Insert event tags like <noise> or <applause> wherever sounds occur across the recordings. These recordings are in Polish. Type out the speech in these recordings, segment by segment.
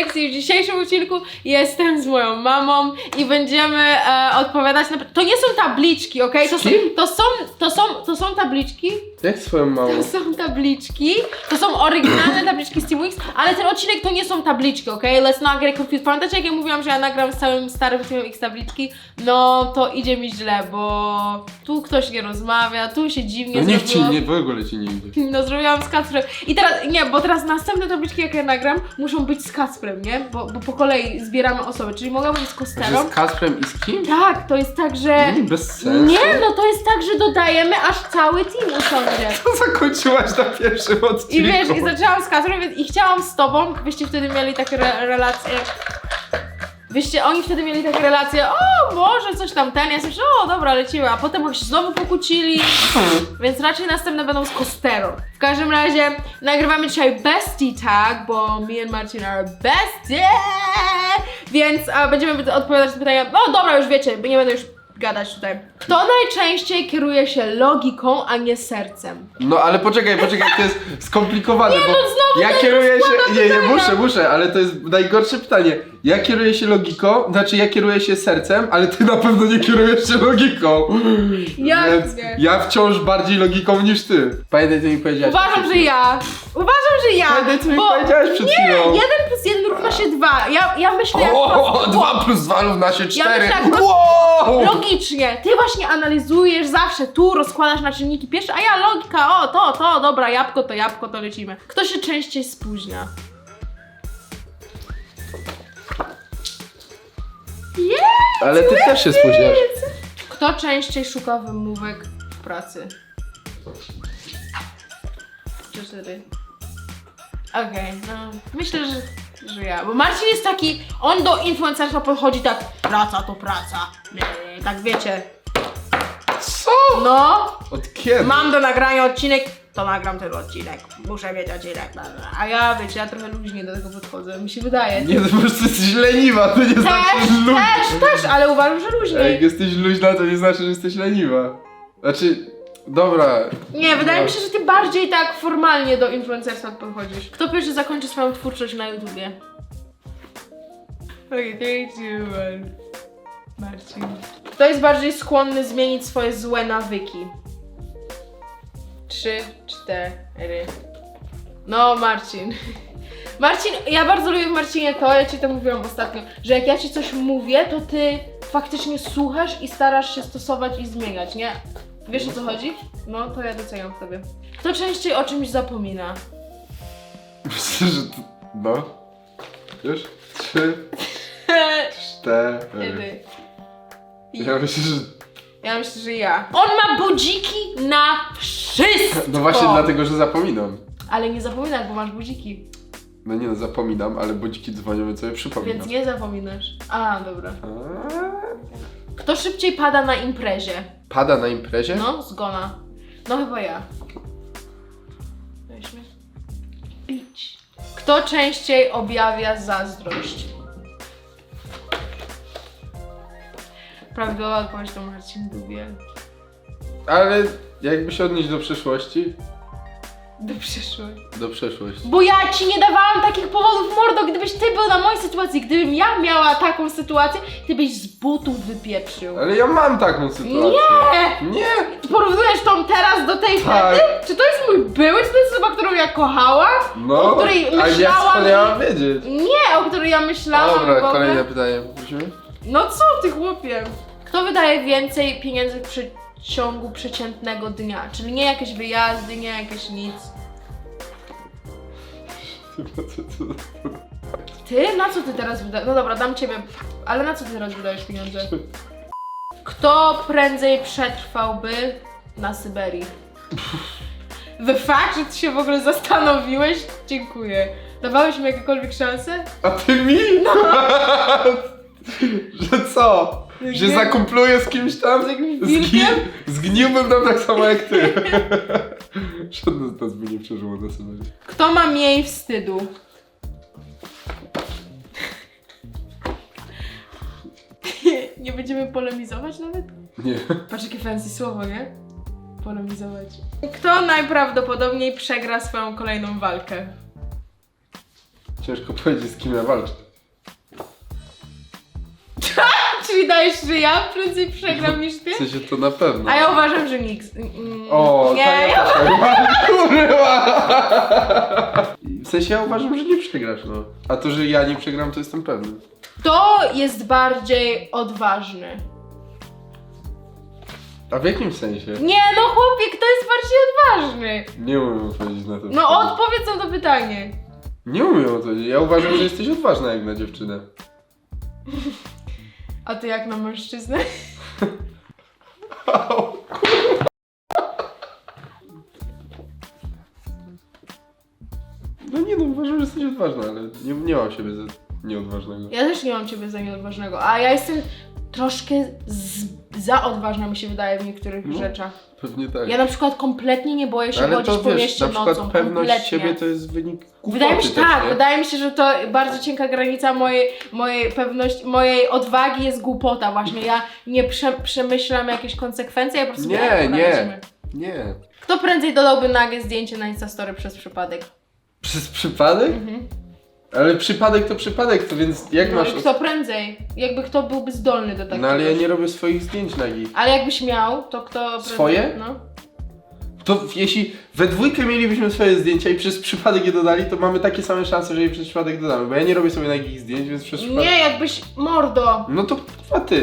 lekcji w dzisiejszym odcinku. Jestem z moją mamą i będziemy e, odpowiadać na... To nie są tabliczki, okej? To, są, to, są, to, są, to są tabliczki, Jak swoją mamą? to są tabliczki, to są oryginalne tabliczki z Teamweeks, ale ten odcinek to nie są tabliczki, okej? Let's not get confused. Pamiętacie jak ja mówiłam, że ja nagram z całym starym Teamweeks tabliczki? No to idzie mi źle, bo tu ktoś nie rozmawia, tu się dziwnie No nikt ci zrobiło. nie, w ogóle ci nie idzie. No zrobiłam z Kacprem. I teraz, nie, bo teraz następne tabliczki, jak ja nagram, muszą być z Kacprem, nie? Bo, bo po kolei zbieramy osoby, czyli mogę być z Kosterą. z Kasprem i z kim? Tak, to jest tak, że... Nie, bez sensu. Nie, no to jest tak, że dodajemy aż cały team usiądzie. <laughs> To zakończyłaś na pierwszym odcinku. I wiesz, i zaczęłam z Kacprem więc- i chciałam z tobą, byście wtedy mieli takie re relacje. Wyście, oni wtedy mieli takie relacje, o może coś tam ten, ja myślę, o dobra, lecimy, a potem się znowu pokłócili, <laughs> więc raczej następne będą z Costerą. W każdym razie nagrywamy dzisiaj bestie tag, bo me and Marcin are bestie, więc e, będziemy odpowiadać na pytania, no dobra, już wiecie, nie będę już gadać tutaj. Kto najczęściej kieruje się logiką, a nie sercem? No ale poczekaj, poczekaj, to jest skomplikowane, Nie, bo no znowu ja to kieruję się, nie, nie, pytania. muszę, muszę, ale to jest najgorsze pytanie. Ja kieruję się logiką, znaczy ja kieruję się sercem, ale ty na pewno nie kierujesz się logiką. Jak Więc nie? ja wciąż bardziej logiką niż ty. Pamiętaj, co mi powiedziałeś. Uważam, że ja. Uważam, że ja. Pamiętaj, co mi bo powiedziałeś przed nie, chwilą. jeden plus jeden równa się dwa. Ja, ja myślę jak O, prosto- 2 plus 2 równa się 4. myślę, jak wow! Logicznie. Ty właśnie analizujesz zawsze tu, rozkładasz na czynniki pierwsze, a ja logika, o to, to, dobra, jabłko to jabłko, to lecimy. Kto się częściej spóźnia? Ale ty też się spóźniasz. Kto częściej szuka wymówek w pracy? Cztery. Okej, no myślę, że, że ja. Bo Marcin jest taki, on do influencerstwa podchodzi tak, praca to praca. Nie, tak wiecie. Co? No, Od kiedy? mam do nagrania odcinek, to nagram ten odcinek. Muszę mieć odcinek. bla, bla. A ja, wiecie, ja trochę luźniej do tego podchodzę, mi się wydaje. Nie, to po prostu jesteś leniwa, to nie znaczy, Też, że luźna. też, też, ale uważam, że Jak luźniej. jesteś luźna, to nie znaczy, że jesteś leniwa. Znaczy, dobra. Nie, wydaje No. mi się, że ty bardziej tak formalnie do influencerstwa podchodzisz. Kto pierwszy zakończy swoją twórczość na YouTubie? Okej, okay. Marcin. Kto jest bardziej skłonny zmienić swoje złe nawyki? Trzy, cztery. No, Marcin. <laughs> Marcin, ja bardzo lubię w Marcinie to, ja ci to mówiłam ostatnio, że jak ja ci coś mówię, to ty faktycznie słuchasz i starasz się stosować i zmieniać, nie? Wiesz o co chodzi? No, to ja doceniam w tobie. Kto częściej o czymś zapomina? <laughs> Myślę, że to... No. Wiesz? Trzy, <laughs> cztery. Kiedy? Ja myślę, że... Ja myślę, że ja. On ma budziki na wszystko! No właśnie dlatego, że zapominam. Ale nie zapominaj, bo masz budziki, No nie no, zapominam, ale budziki dzwonią, więc sobie przypominam. więc nie zapominasz. A, dobra. Kto szybciej pada na imprezie? Pada na imprezie? No, zgona. No chyba ja. Weźmy. Idź. Kto częściej objawia zazdrość? Prawidłowa odpowiedź to Marcin Dubiel. Ale jakby się odnieść do przyszłości? Do przyszłości. Do przeszłości. Bo ja ci nie dawałam takich powodów, mordo, gdybyś ty był na mojej sytuacji, gdybym ja miała taką sytuację, ty byś z butów wypieprzył. Ale ja mam taką sytuację. Nie! Nie! Porównujesz tą teraz do tej Tak. wtedy? Czy to jest mój były, czy to jest osoba, którą ja kochałam? No, o której a ja myślałam skąd wiedzieć? Nie, o której ja myślałam. w Dobra, ogóle. kolejne pytanie. Musimy? No co ty chłopie? Kto wydaje więcej pieniędzy w przeciągu przeciętnego dnia? Czyli nie jakieś wyjazdy, nie jakieś nic. Ty? Na co ty teraz wydajesz? No dobra, dam ciebie, ale na co ty teraz wydajesz pieniądze? Kto prędzej przetrwałby na Syberii? The fact, że ty się w ogóle zastanowiłeś? Dziękuję. Dawałeś mi jakiekolwiek szanse? A ty mi? <laughs> Że co? Że Nie. zakumpluję z kimś tam? Z Zgi- zgniłbym tam tak samo jak ty. <laughs> Żadne z nas by nie przeżyło na sobie. Kto ma mniej wstydu? <laughs> nie będziemy polemizować nawet? Nie. Patrz jakie fancy słowo, nie? Polemizować. Kto najprawdopodobniej przegra swoją kolejną walkę? Ciężko powiedzieć, z kim ja walczę. Czyli dajesz, że ja prędzej przegram niż ty? W sensie to na pewno. A ja uważam, że nikt. Mm, O, nie, tak ja <laughs> tak kurwa! W sensie ja uważam, że nie przegrasz, no. A to, że ja nie przegram, to jestem pewny. To jest bardziej odważny. A w jakim sensie? Nie, no chłopie, kto jest bardziej odważny? Nie umiem odpowiedzieć na to No pytanie. odpowiedz na to pytanie. Nie umiem odpowiedzieć. Ja uważam, że jesteś odważna jak na dziewczynę. A ty jak na mężczyznę? <laughs> No nie no, uważam, że jesteś odważna, ale nie, nie mam siebie za nieodważnego. Ja też nie mam ciebie za nieodważnego, a ja jestem troszkę z, za odważna, mi się wydaje w niektórych No. rzeczach. Pewnie tak. Ja na przykład kompletnie nie boję się ale chodzić to po wiesz, mieście na przykład nocą. pewność kompletnie. siebie to jest wynik głupoty Wydaje mi się też, tak, nie? wydaje mi się, że to bardzo cienka granica mojej, mojej pewności, mojej odwagi jest głupota właśnie. Ja nie prze, przemyślam jakieś konsekwencje, ja po prostu Nie, jak nie. Nie. Kto prędzej dodałby nagie zdjęcie na Instastory przez przypadek? Przez przypadek? Mhm. Ale przypadek to przypadek, to więc jak No masz... kto prędzej? Jakby kto byłby zdolny do takiego? No ale ja nie robię swoich zdjęć nagich. Ale jakbyś miał, to kto prędzej? Swoje? No. To jeśli we dwójkę mielibyśmy swoje zdjęcia i przez przypadek je dodali, to mamy takie same szanse, że je przez przypadek dodamy. Bo ja nie robię sobie nagich zdjęć, więc przez przypadek... Nie, jakbyś mordo. No to a ty.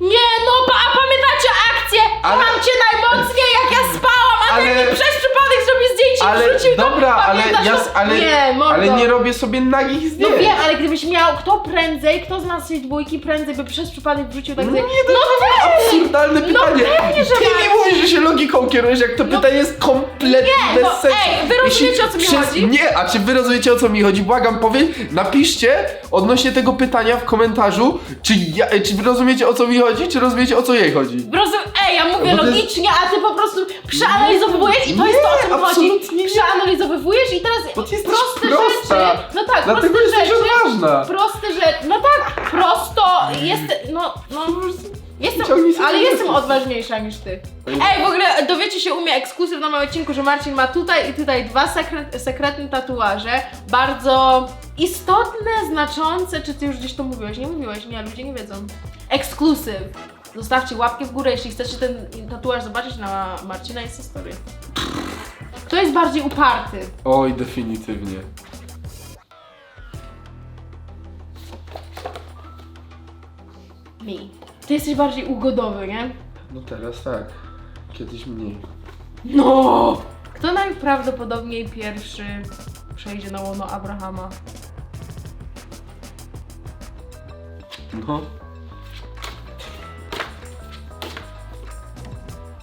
Nie, no pa, a pamiętacie akcję? Ale- Kocham cię najmocniej, jak ja spałam, a Ale- przez przypadek zrobił zdjęcie i Ale wrzucił to. dobra, ale Pamiętasz ja... to? s- Ale, nie, mordo. ale nie robię sobie nagich No zdjęć. wiem, ale gdybyś miał, kto prędzej, kto z nas tej dwójki prędzej by przez przypadek wrzucił tak No nie, to no ty! absurdalne No pytanie. pewnie, że Ty mi Marcin. mówisz, że się logiką kierujesz, jak to No- pytanie jest kompletnie Nie, bez no, sensu. ej, wy rozumiecie, o co mi chodzi? Nie, a czy wy rozumiecie o co mi chodzi? Błagam, powiedz, napiszcie odnośnie tego pytania w komentarzu, czy, ja, czy wy rozumiecie o co mi chodzi, czy rozumiecie o co jej chodzi. Rozum, ej, ja mówię No bo to jest- logicznie, a ty po prostu przeanalizowujesz i to jest to, o co mi chodzi. absolutnie nie. Przeanalizowujesz i teraz Bo ty jesteś proste prosta. rzeczy. No tak, Dlatego proste jesteś rzeczy. odważna. Proste rzeczy. No tak, prosto jest. No, no. Jestem, Ciągnij sobie ale jestem odważniejsza niż ty. Ej, w ogóle dowiecie się u mnie ekskluzyw na moim odcinku, że Marcin ma tutaj i tutaj dwa sekret, sekretne tatuaże. Bardzo istotne, znaczące. Czy ty już gdzieś to mówiłeś? Nie mówiłeś, nie, ludzie nie wiedzą. Ekskluzyw. Zostawcie łapkę w górę, jeśli chcecie ten tatuaż zobaczyć na Marcina Insta Story. Kto jest bardziej uparty? Oj, definitywnie. Mi. Ty jesteś bardziej ugodowy, nie? No teraz tak, kiedyś mniej. No! Kto najprawdopodobniej pierwszy przejdzie na łono Abrahama? No.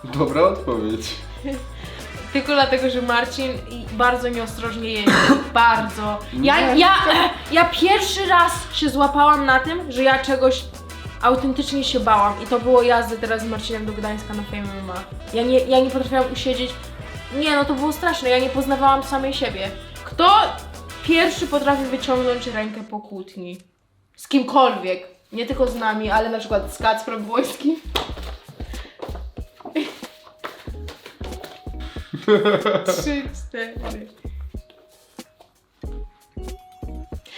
Dobra odpowiedź. <laughs> Tylko dlatego, że Marcin i bardzo nieostrożnie jeździ. <coughs> bardzo. Ja, ja, ja pierwszy raz się złapałam na tym, że ja czegoś autentycznie się bałam. I to było jazdy teraz z Marcinem do Gdańska na Fame MMA. Ja nie, ja nie potrafiłam usiedzieć. Nie, no to było straszne. Ja nie poznawałam samej siebie. Kto pierwszy potrafi wyciągnąć rękę po kłótni? Z kimkolwiek. Nie tylko z nami, ale na przykład z Kacprem Błońskim. <laughs> Trzy, cztery.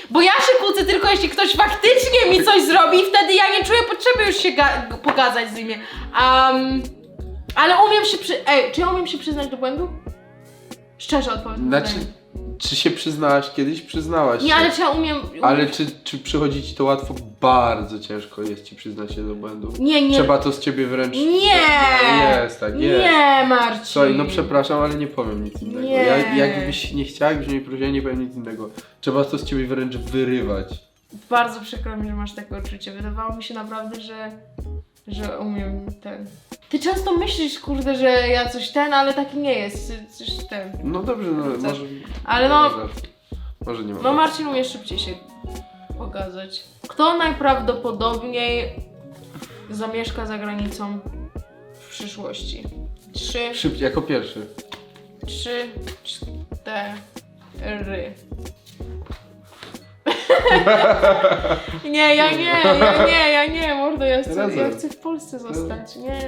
Bo ja się kłócę tylko jeśli ktoś faktycznie mi coś zrobi, wtedy ja nie czuję potrzeby już się ga- pogadać z nim. Um, ale umiem się przy... Ej, czy ja umiem się przyznać do błędu? Szczerze odpowiem. Znaczy, czy się przyznałaś kiedyś? Przyznałaś Nie, się. ale czy ja umiem... Ale czy, czy przychodzi ci to łatwo? Bardzo ciężko jest ci przyznać się do błędu. Nie, nie. Trzeba to z ciebie wręcz... Nie! Jest, tak, jest. Nie, Marcin. Słuchaj, no przepraszam, ale nie powiem nic innego. Nie. Ja, jakbyś nie chciała, jakbyś mnie prosiła, nie powiem nic innego. Trzeba to z ciebie wręcz wyrywać. Bardzo przykro mi, że masz takie odczucie. Wydawało mi się naprawdę, że, że umiem ten. Ty często myślisz, kurde, że ja coś ten, ale taki nie jest. Coś ten. No dobrze, no może... Ale no-. Może nie mam No. Marcin umie szybciej się pogadać. Kto najprawdopodobniej zamieszka za granicą w przyszłości? Trzy, Szybciej, jako pierwszy. trzy, cztery. <laughs> nie, ja nie, ja nie, ja nie, mordo, ja chcę, ja chcę w Polsce zostać, nie.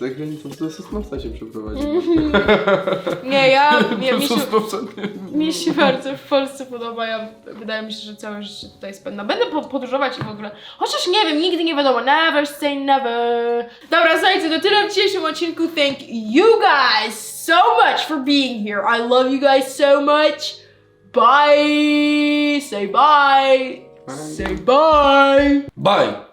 Za granicą do Sosnowca się przeprowadzi. Nie, ja, <laughs> nie, mi się, mi się bardzo w Polsce podoba, ja, wydaje mi się, że całe życie tutaj spędzam. Będę po- podróżować i w ogóle, chociaż nie wiem, nigdy nie wiadomo, never say never. Dobra, słuchajcie, to tyle w dzisiejszym odcinku. Thank you guys so much for being here. I love you guys so much. Bye! Say bye! Say bye! Bye!